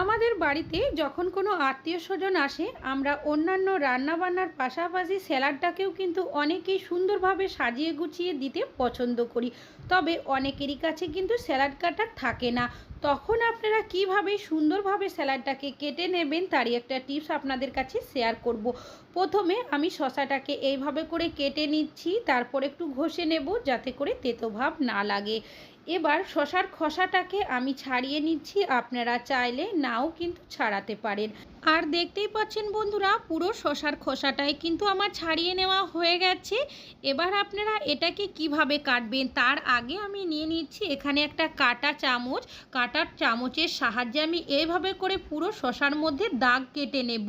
আমাদের বাড়িতে যখন কোনো আত্মীয় স্বজন আসে, আমরা অন্যান্য রান্নাবান্নার পাশাপাশি স্যালাডটাকেও কিন্তু অনেকেই সুন্দরভাবে সাজিয়ে গুছিয়ে দিতে পছন্দ করি। তবে অনেকেরই কাছে কিন্তু স্যালাড কাটার থাকে না। তখন আপনারা কীভাবে সুন্দরভাবে স্যালাডটাকে কেটে নেবেন, তারই একটা টিপস আপনাদের কাছে শেয়ার করব। প্রথমে আমি শশাটাকে এইভাবে করে কেটে নিচ্ছি, তারপর একটু ঘষে নেব যাতে করে তেতো ভাব না লাগে। এবার শশার খসাটাকে আমি ছাড়িয়ে নিচ্ছি, আপনারা চাইলে নাও কিন্তু ছাড়াতে পারেন। আর দেখতেই পাচ্ছেন বন্ধুরা, পুরো শশার খোসাটাই কিন্তু আমার ছাড়িয়ে নেওয়া হয়ে গেছে। এবার আপনারা এটাকে কীভাবে কাটবেন তার আগে আমি নিয়ে নিচ্ছি এখানে একটা কাটা চামচ। কাটার চামচের সাহায্যে আমি এইভাবে করে পুরো শশার মধ্যে দাগ কেটে নেব।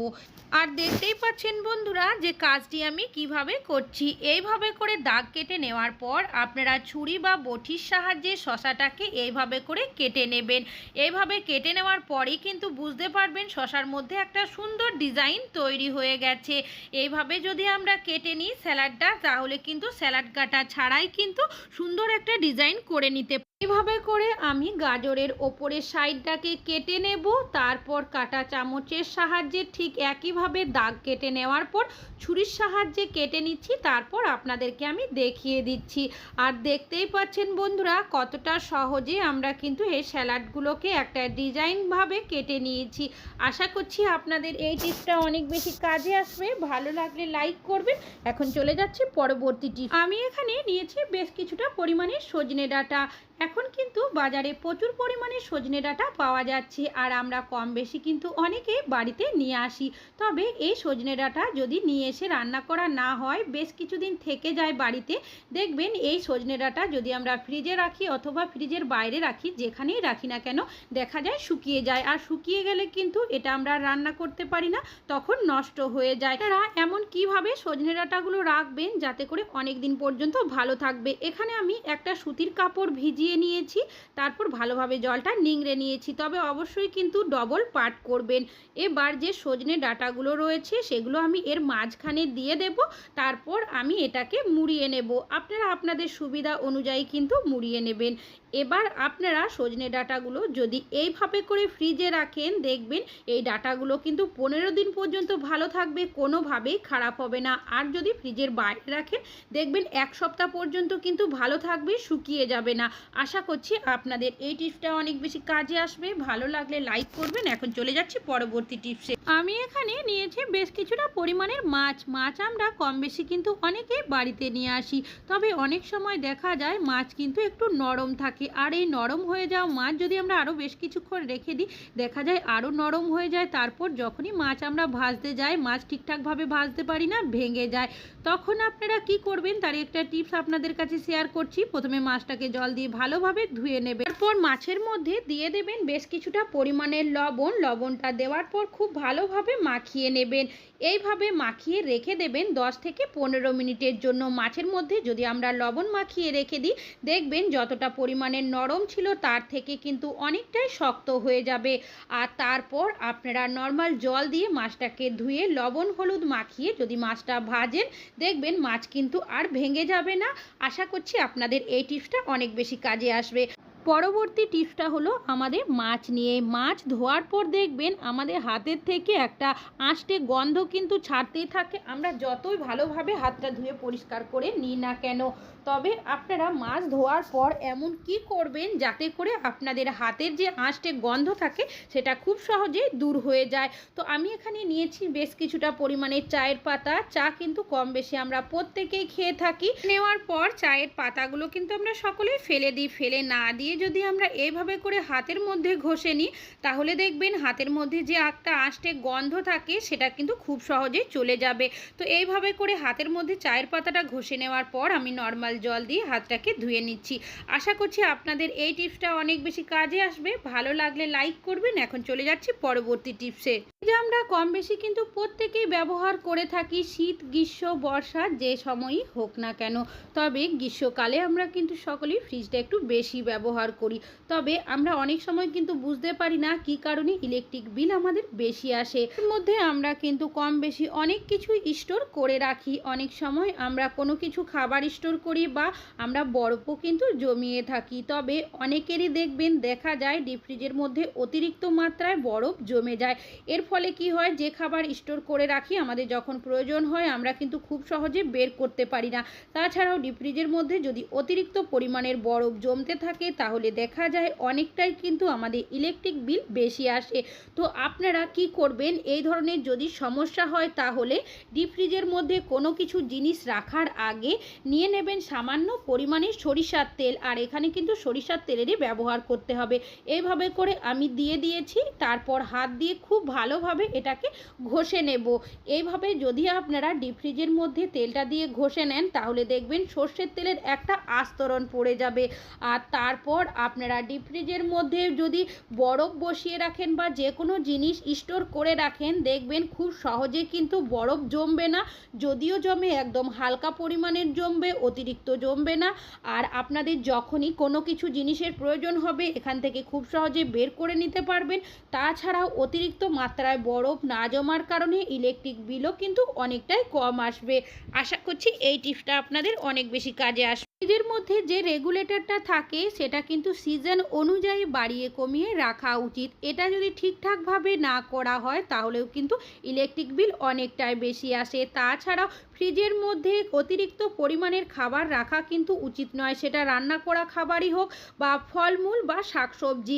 আর দেখতেই পাচ্ছেন বন্ধুরা, যে কাজটি আমি কীভাবে করছি, এইভাবে করে দাগ কেটে নেওয়ার পর আপনারা ছুরি বা বটির সাহায্যে শশাটাকে এইভাবে করে কেটে নেবেন। এইভাবে কেটে নেওয়ার পরেই কিন্তু বুঝতে পারবেন শশার মধ্যে একটা সুন্দর ডিজাইন তৈরি হয়ে গেছে। এইভাবে যদি আমরা কেটে নিই স্যালাডটা, তাহলে কিন্তু স্যালাড কাটা ছাড়াই কিন্তু সুন্দর একটা ডিজাইন করে নিতে এইভাবে করে আমি গাজরের ওপরে সাইডটাকে কেটে নেব, তারপর কাটা চামচের সাহায্যে ঠিক একইভাবে দাগ কেটে নেওয়ার পর ছুরির সাহায্যে কেটে নিচ্ছি, তারপর আপনাদেরকে আমি দেখিয়ে দিচ্ছি। আর দেখতেই পাচ্ছেন বন্ধুরা, কতটা সহজে আমরা কিন্তু এই স্যালাডগুলোকে একটা ডিজাইনভাবে কেটে নিয়েছি। আশা করছি আপনাদের এই টিপসটা অনেক বেশি কাজে আসবে। ভালো লাগলে লাইক করবেন। এখন চলে যাচ্ছে পরবর্তী টিপ। আমি এখানে নিয়েছি বেশ কিছুটা পরিমাণে সজনে ডাঁটা। এখন কিন্তু বাজারে প্রচুর পরিমাণে সজনে ডাঁটা পাওয়া যাচ্ছে আর আমরা কম বেশি কিন্তু অনেকে বাড়িতে নিয়ে আসি। তবে এই সজনে ডাঁটা যদি নিয়ে এসে রান্না করা না হয়, বেশ কিছুদিন থেকে যায় বাড়িতে, দেখবেন এই সজনে ডাঁটা যদি আমরা ফ্রিজে রাখি অথবা ফ্রিজের বাইরে রাখি, যেখানেই রাখি না কেন, দেখা যায় শুকিয়ে যায়। আর শুকিয়ে গেলে কিন্তু এটা আমরা রান্না করতে পারি না, তখন নষ্ট হয়ে যায়। তারা এমন কীভাবে সজনে ডাঁটাগুলো রাখবেন, যাতে করে অনেক দিন পর্যন্ত ভালো থাকবে? এখানে আমি একটা সুতির কাপড় ভিজিয়ে নিয়েছি, তারপর ভালোভাবে জলটা নিংড়ে নিয়েছি। তবে অবশ্যই কিন্তু ডবল পাট করবেন। এবার যে সজনে ডাটাগুলো রয়েছে, সেগুলো আমি এর মাঝখানে দিয়ে দেব। তারপর আমি এটাকে মুড়িয়ে নেব। আপনারা আপনাদের সুবিধা অনুযায়ী কিন্তু মুড়িয়ে নেবেন। এবার আপনারা সজনে ডাটাগুলো যদি এইভাবে করে ফ্রিজে রাখেন, দেখবেন এই ডাটাগুলো কিন্তু পনেরো দিন পর্যন্ত ভালো থাকবে, কোনোভাবেই খারাপ হবে না। আর যদি ফ্রিজের বাইরে রাখেন, দেখবেন এক সপ্তাহ পর্যন্ত কিন্তু ভালো থাকবে, শুকিয়ে যাবে না। আশা করছি আপনাদের এই টিপসটা অনেক বেশি কাজে আসবে। ভালো লাগলে লাইক করবেন। এখন চলে যাচ্ছি পরবর্তী টিপসে। আমি এখানে নিয়েছি বেশ কিছুটা পরিমাণের মাছ। মাছ আমরা কম বেশি কিন্তু অনেকেই বাড়িতে নিয়ে আসি। তবে অনেক সময় দেখা যায় মাছ কিন্তু একটু নরম থাকে। আর এই নরম হয়ে যাওয়া মাছ যদি আমরা আরও বেশ কিছুক্ষণ রেখে দিই, দেখা যায় আরও নরম হয়ে যায়। তারপর যখনই মাছ আমরা ভাজতে যাই, মাছ ঠিকঠাকভাবে ভাজতে পারি না, ভেঙে যায়। তখন আপনারা কি করবেন? তার একটা টিপস আপনাদের কাছে শেয়ার করছি। প্রথমে মাছটাকে জল দিয়ে ভালোভাবে ধুয়ে নেবেন তারপর মাছের মধ্যে দিয়ে দেবেন বেশ কিছুটা পরিমাণের লবণ। লবণটা দেওয়ার পর খুব ভালোভাবে মাখিয়ে নেবেন। এইভাবে মাখিয়ে রেখে দেবেন 10 থেকে পনেরো মিনিটের জন্য। মাছের মধ্যে যদি আমরা লবণ মাখিয়ে রেখে দিই, দেখবেন যতটা পরিমাণের নরম ছিল তার থেকে কিন্তু অনেকটাই শক্ত হয়ে যাবে। আর তারপর আপনারা নর্মাল জল দিয়ে মাছটাকে ধুয়ে লবণ হলুদ মাখিয়ে যদি মাছটা ভাজেন, দেখবেন মাছ কিন্তু আর ভেঙে যাবে না। আশা করছি আপনাদের এই টিপসটা অনেক বেশি কাজে আসবে। পরবর্তী টিপসটা হলো আমাদের মাছ নিয়ে, মাছ ধোয়ার পর দেখবেন আমাদের হাতের থেকে একটা আঁশটে গন্ধ কিন্তু ছাড়তেই থাকে। আমরা যতই ভালোভাবে হাতটা ধুয়ে পরিষ্কার করে নিই না কেন, তবে আপনারা মাছ ধোয়ার পর এমন কি করবেন যাতে করে আপনাদের হাতের যে আঁশটে গন্ধ থাকে সেটা খুব সহজেই দূর হয়ে যায়। তো আমি এখানে নিয়েছি বেশ কিছুটা পরিমাণে চায়ের পাতা। চা কিন্তু কম বেশি আমরা প্রত্যেকেই খেয়ে থাকি। নেওয়ার পর চায়ের পাতাগুলো কিন্তু আমরা সকলেই ফেলে দিই, ফেলে না দিয়ে যদি আমরা এইভাবে করে হাতের মধ্যে ঘষে নিই, তাহলে দেখবেন হাতের মধ্যে যে একটা আষ্টে গন্ধ থাকে, সেটা কিন্তু খুব সহজেই চলে যাবে। তো এইভাবে করে হাতের মধ্যে চায়ের পাতাটা ঘষে নেওয়ার পর আমি নর্মাল জল দিয়ে হাতটাকে ধুয়ে নিচ্ছি। আশা করছি আপনাদের এই টিপসটা অনেক বেশি কাজে আসবে। ভালো লাগলে লাইক করবেন। এখন চলে যাচ্ছি পরবর্তী টিপসে। যে আমরা কম বেশি কিন্তু প্রত্যেকেই ব্যবহার করে থাকি শীত, গ্রীষ্ম, বর্ষা, যে সময়ই হোক না কেন। তবে গ্রীষ্মকালে আমরা কিন্তু সকলেই ফ্রিজটা একটু বেশি ব্যবহার করি। তবে আমরা অনেক সময় কিন্তু বুঝতে পারি না কি কারণে ইলেকট্রিক বিল আমাদের বেশি আসে। এর মধ্যে আমরা কিন্তু কম বেশি অনেক কিছু স্টোর করে রাখি। অনেক সময় আমরা কোনো কিছু খাবার স্টোর করি বা আমরা বরফও কিন্তু জমিয়ে থাকি। তবে অনেকেরই দেখবেন দেখা যায় ডিপ ফ্রিজের মধ্যে অতিরিক্ত মাত্রায় বরফ জমে যায়। এর ফলে কি হয়? যে খাবার স্টোর করে রাখি আমাদের যখন প্রয়োজন হয় আমরা কিন্তু খুব সহজে বের করতে পারি না। তাছাড়াও ডিপ ফ্রিজের মধ্যে যদি অতিরিক্ত পরিমাণের বরফ জমতে থাকে তাহলে দেখা যায় অনেকটাই কিন্তু আমাদের ইলেকট্রিক বিল বেশি আসে। তো আপনারা কি করবেন? এই ধরনের যদি সমস্যা হয় তাহলে ডিপ ফ্রিজের মধ্যে কোনো কিছু জিনিস রাখার আগে নিয়ে নেবেন সামান্য পরিমাণে সরিষার তেল। আর এখানে কিন্তু সরিষার তেলেরই ব্যবহার করতে হবে। এইভাবে করে আমি দিয়ে দিয়েছি, তারপর হাত দিয়ে খুব ভালোভাবে এটাকে ঘষে নেব। এইভাবে যদি আপনারা ডিপ ফ্রিজের মধ্যে তেলটা দিয়ে ঘষে নেন, তাহলে দেখবেন সর্ষের তেলের একটা আস্তরণ পড়ে যাবে। আর তারপর আপনারা ডিপ ফ্রিজের মধ্যে যদি বরফ বসিয়ে রাখেন বা যে কোনো জিনিস স্টোর করে রাখেন, দেখবেন খুব সহজে কিন্তু বরফ জমবে না। যদিও জমে, একদম হালকা পরিমাণের জমবে, অতিরিক্ত জমবে না। আর আপনাদের যখনই কোনো কিছু জিনিসের প্রয়োজন হবে, এখান থেকে খুব সহজে বের করে নিতে পারবেন। তাছাড়াও অতিরিক্ত মাত্রায় বরফ না জমার কারণে ইলেকট্রিক বিলও কিন্তু অনেকটাই কম আসবে। আশা করছি এই টিপসটা আপনাদের অনেক বেশি কাজে আসবে। ফ্রিজের মধ্যে যে রেগুলেটরটা থাকে, সেটা কিন্তু সিজন অনুযায়ী বাড়িয়ে কমিয়ে রাখা উচিত। এটা যদি ঠিকঠাকভাবে না করা হয়, তাহলেও কিন্তু ইলেকট্রিক বিল অনেকটাই বেশি আসে। তাছাড়াও ফ্রিজের মধ্যে অতিরিক্ত পরিমাণের খাবার রাখা কিন্তু উচিত নয়। সেটা রান্না করা খাবারই হোক বা ফলমূল বা শাকসবজি।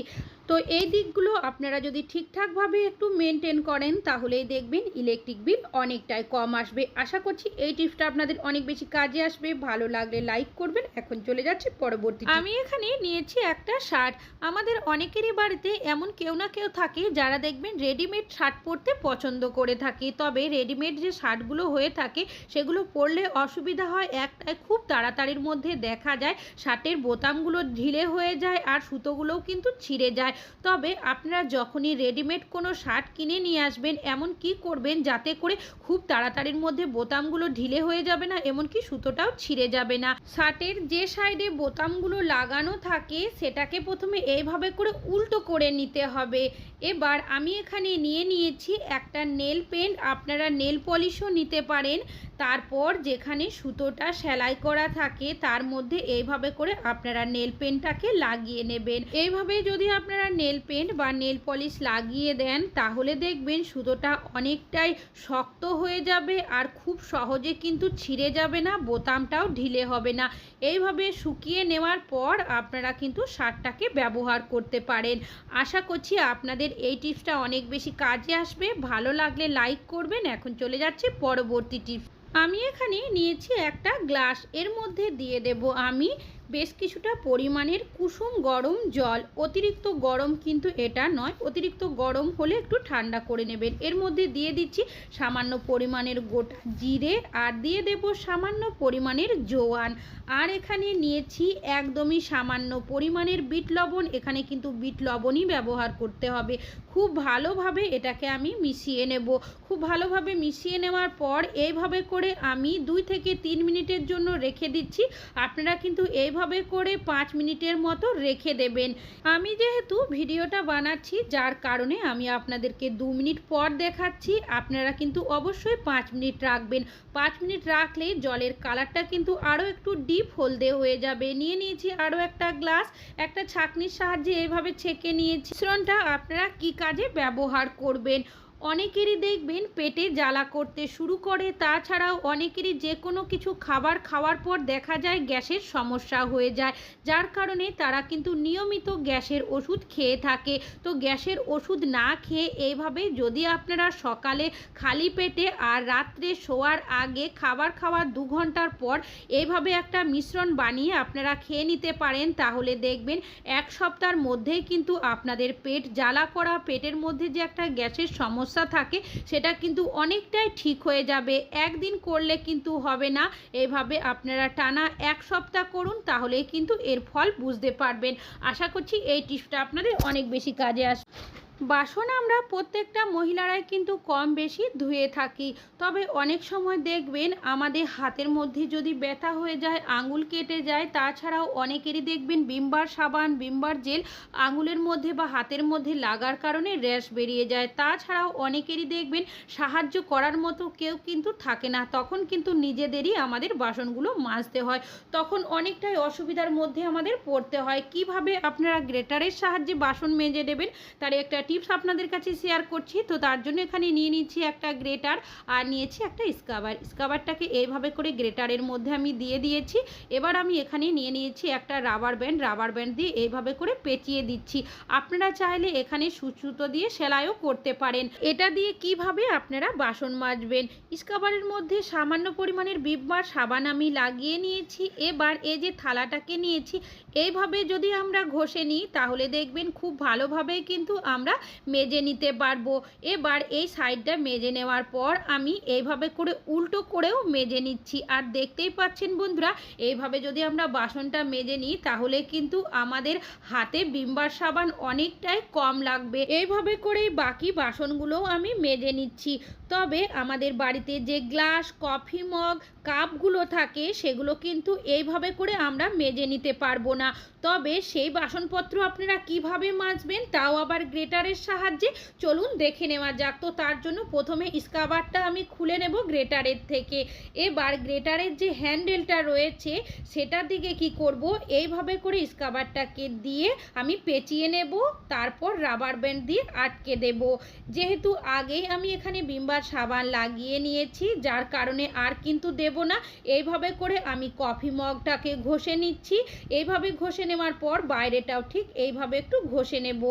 তো এই দিকগুলো আপনারা যদি ঠিকঠাকভাবে একটু মেনটেন করেন, তাহলেই দেখবেন ইলেকট্রিক বিল অনেকটাই কম আসবে। আশা করছি এই টিপসটা আপনাদের অনেক বেশি কাজে আসবে। ভালো লাগলে লাইক করবেন। এখন চলে যাচ্ছে পরবর্তী আমি এখানে নিয়েছি একটা শার্ট আমাদের অনেকেরই বাড়িতে এমন কেউ না কেউ থাকে, যারা দেখবেন রেডিমেড শার্ট পরতে পছন্দ করে থাকে। তবে রেডিমেড যে শার্টগুলো হয়ে থাকে, সেগুলো পরলে অসুবিধা হয়। একটাই খুব তাড়াতাড়ির মধ্যে দেখা যায় শার্টের বোতামগুলো ঢিলে হয়ে যায় আর সুতোগুলোও কিন্তু ছিঁড়ে যায়। তবে আপনারা যখনই রেডিমেড কোনো শার্ট কিনে নিয়ে আসবেন, এমন কি করবেন যাতে করে খুব তাড়াতাড়ির মধ্যে বোতামগুলো ঢিলে হয়ে যাবে না, এমনকি সুতোটাও ছিঁড়ে যাবে না। শার্টের যে সাইডে বোতামগুলো লাগানো থাকে, সেটাকে প্রথমে এইভাবে করে উল্টো করে নিতে হবে। এবার আমি এখানে নিয়ে নিয়েছি একটা নেল পেন্ট, আপনারা নেল পলিশও নিতে পারেন। তারপর যেখানে সুতোটা সেলাই করা থাকে, তার মধ্যে এইভাবে করে আপনারা নেল পেন্টটাকে লাগিয়ে নেবেন। এইভাবে যদি আপনারা নেল পেন্ট বা নেল পলিশ লাগিয়ে দেন, তাহলে দেখবেন সুতোটা অনেকটাই শক্ত হয়ে যাবে আর খুব সহজে কিন্তু ছিঁড়ে যাবে না, বোতামটাও ঢিলে হবে না। এইভাবে শুকিয়ে নেওয়ার পর আপনারা কিন্তু শার্টটাকে ব্যবহার করতে পারেন। আশা করছি আপনাদের এই টিপসটা অনেক বেশি কাজে আসবে। ভালো লাগলে লাইক করবেন। এখন চলে যাচ্ছে পরবর্তী টিপস আমি এখানে নিয়েছি একটা গ্লাস। এর মধ্যে দিয়ে দেব আমি বেশ কিছুটা পরিমাণের কুসুম গরম জল। অতিরিক্ত গরম কিন্তু এটা নয়। অতিরিক্ত গরম হলে একটু ঠান্ডা করে নেবেন। এর মধ্যে দিয়ে দিচ্ছি সামান্য পরিমাণের গোটা জিরে আর দিয়ে দেব সামান্য পরিমাণের জোয়ান। আর এখানে নিয়েছি একদমই সামান্য পরিমাণের বিট লবণ। এখানে কিন্তু বিট লবণই ব্যবহার করতে হবে। খুব ভালোভাবে এটাকে আমি মিশিয়ে নেব। খুব ভালোভাবে মিশিয়ে নেওয়ার পর এইভাবে করে আমি দুই থেকে তিন মিনিটের জন্য রেখে দিচ্ছি। আপনারা কিন্তু এইভাবে করে পাঁচ মিনিটের মতো রেখে দেবেন। আমি যেহেতু ভিডিওটা বানাচ্ছি, যার কারণে আমি আপনাদেরকে দু মিনিট পর দেখাচ্ছি। আপনারা কিন্তু অবশ্যই পাঁচ মিনিট রাখবেন। পাঁচ মিনিট রাখলে জলের কালারটা কিন্তু আরও একটু ডিপ হলদে হয়ে যাবে। নিয়ে নিয়েছি আরও একটা গ্লাস, একটা ছাঁকনির সাহায্যে এভাবে ছেঁকে নিয়েছি। মিশ্রণটা আপনারা কি কাজে ব্যবহার করবেন? অনেকেরই দেখবেন পেটে জ্বালা করতে শুরু করে, তাছাড়াও অনেকেরই যে কোনো কিছু খাবার খাওয়ার পর দেখা যায় গ্যাসের সমস্যা হয়ে যায়, যার কারণে তারা কিন্তু নিয়মিত গ্যাসের ওষুধ খেয়ে থাকে। তো গ্যাসের ওষুধ না খেয়ে এইভাবে যদি আপনারা সকালে খালি পেটে আর রাত্রে শোয়ার আগে খাবার খাওয়ার দু ঘণ্টার পর এইভাবে একটা মিশ্রণ বানিয়ে আপনারা খেয়ে নিতে পারেন, তাহলে দেখবেন এক সপ্তাহের মধ্যেই কিন্তু আপনাদের পেট জ্বালা করা, পেটের মধ্যে যে একটা গ্যাসের সমস্যা থাকে, সেটা কিন্তু অনেকটাই ঠিক হয়ে যাবে। একদিন করলে কিন্তু হবে না। এভাবে আপনারা টানা এক সপ্তাহ করুন, তাহলেই কিন্তু এর ফল বুঝতে পারবেন। আশা করছি এই টিপসটা আপনাদের অনেক বেশি কাজে আসবে। বাসন আমরা প্রত্যেকটা মহিলারাই কিন্তু কম বেশি ধুয়ে থাকি। তবে অনেক সময় দেখবেন আমাদের হাতের মধ্যে যদি ব্যথা হয়ে যায়, আঙুল কেটে যায়, তাছাড়াও অনেকেরই দেখবেন বিমবার সাবান, বিমবার জেল আঙুলের মধ্যে বা হাতের মধ্যে লাগার কারণে র্যাশ বেরিয়ে যায়। তাছাড়াও অনেকেরই দেখবেন সাহায্য করার মতো কেউ কিন্তু থাকে না। তখন কিন্তু নিজেদেরই আমাদের বাসনগুলো মাজতে হয়। তখন অনেকটাই অসুবিধার মধ্যে আমাদের পড়তে হয়। কীভাবে আপনারা গ্রেটারের সাহায্যে বাসন মেজে দেবেন তার একটা টিপস আপনাদের কাছে শেয়ার করছি। তো তার জন্য এখানে নিয়ে নিচ্ছি একটা গ্রেটার আর নিয়েছি একটা স্কাবার। স্কাবারটাকে এইভাবে করে গ্রেটারের মধ্যে আমি দিয়ে দিয়েছি। এবার আমি এখানে নিয়ে নিয়েছি একটা রাবার ব্যান্ড। রাবার ব্যান্ড দিয়ে এইভাবে করে পেঁচিয়ে দিচ্ছি। আপনারা চাইলে এখানে সুচুতো দিয়ে সেলাইও করতে পারেন। এটা দিয়ে কীভাবে আপনারা বাসন মাজবেন? স্কাবারের মধ্যে সামান্য পরিমাণের বিববার সাবান আমি লাগিয়ে নিয়েছি। এবার এই যে থালাটাকে নিয়েছি এইভাবে যদি আমরা ঘষে নিই, তাহলে দেখবেন খুব ভালোভাবে কিন্তু আমরা মেজে নিতে পারব। এবার এই সাইডটা মেজে নেওয়ার পর আমি এইভাবে করে উল্টো করেও মেজে নিচ্ছি। আর দেখতেই পাচ্ছেন বন্ধুরা, এইভাবে যদি আমরা বাসনটা মেজে নিই, তাহলে কিন্তু আমাদের হাতে বিম্বার সাবান অনেকটাই কম লাগবে। এইভাবে করেই বাকি বাসনগুলোও আমি মেজে নিচ্ছি। তবে আমাদের বাড়িতে যে গ্লাস, কফি মগ, কাপগুলো থাকে, সেগুলো কিন্তু এইভাবে করে আমরা মেজে নিতে পারব না। তবে সেই বাসনপত্র আপনারা কীভাবে মাজবেন, তাও আবার গ্রেটারের সাহায্যে চলুন দেখে নেওয়া যাক। তো তার জন্য প্রথমে স্কাবারটা আমি খুলে নেব গ্রেটারের থেকে। এবার গ্রেটারের যে হ্যান্ডেলটা রয়েছে, সেটার দিকে কি করব? এইভাবে করে স্কাবারটাকে দিয়ে আমি পেঁচিয়ে নেব, তারপর রাবার ব্যান্ড দিয়ে আটকে দেব। যেহেতু আগেই আমি এখানে বিম্বার সাবান লাগিয়ে নিয়েছি, যার কারণে আর কিন্তু দেব না। এইভাবে করে আমি কফি মগটাকে ঘষে নিচ্ছি। এইভাবে ঘষে নেওয়ার পর বাইরেটাও ঠিক এইভাবে একটু ঘষে নেব।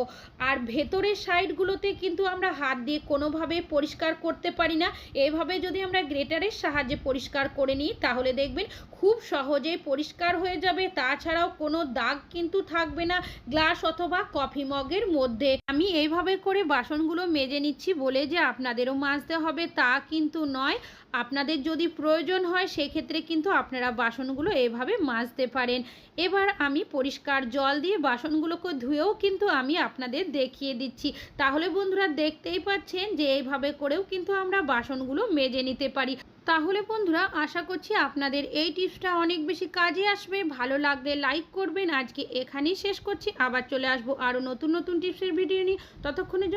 আর ভেতরের সাইডগুলোতে কিন্তু আমরা হাত দিয়ে কোনোভাবে পরিষ্কার করতে পারি না। এইভাবে যদি আমরা গ্রেটারের সাহায্যে পরিষ্কার করে নিই, তাহলে দেখবেন খুব সহজেই পরিষ্কার হয়ে যাবে। তাছাড়াও কোনো দাগ কিন্তু থাকবে না গ্লাস অথবা কফি মগের মধ্যে। আমি এইভাবে করে বাসনগুলো মেজে নিচ্ছি বলে যে আপনাদেরও মাজতে হবে তা কিন্তু নয়। আপনাদের যদি প্রয়োজন হয়, সেক্ষেত্রে কিন্তু আপনারা বাসনগুলো এভাবে মাজতে পারেন। এবার আমি পরিষ্কার জল দিয়ে বাসনগুলোকে ধুয়েও কিন্তু আমি আপনাদের দেখিয়ে দিচ্ছি। তাহলে বন্ধুরা দেখতেই পাচ্ছেন যে এইভাবে করেও কিন্তু আমরা বাসনগুলো মেজে নিতে পারি। তাহলে বন্ধুরা আশা করছি আপনাদের এই টিপসটা অনেক বেশি কাজে আসবে। ভালো লাগলে লাইক করবেন। আজকে এখানেই শেষ করছি। আবার চলে আসব আরও নতুন নতুন টিপসের ভিডিও নিয়ে। ততক্ষণের জন্য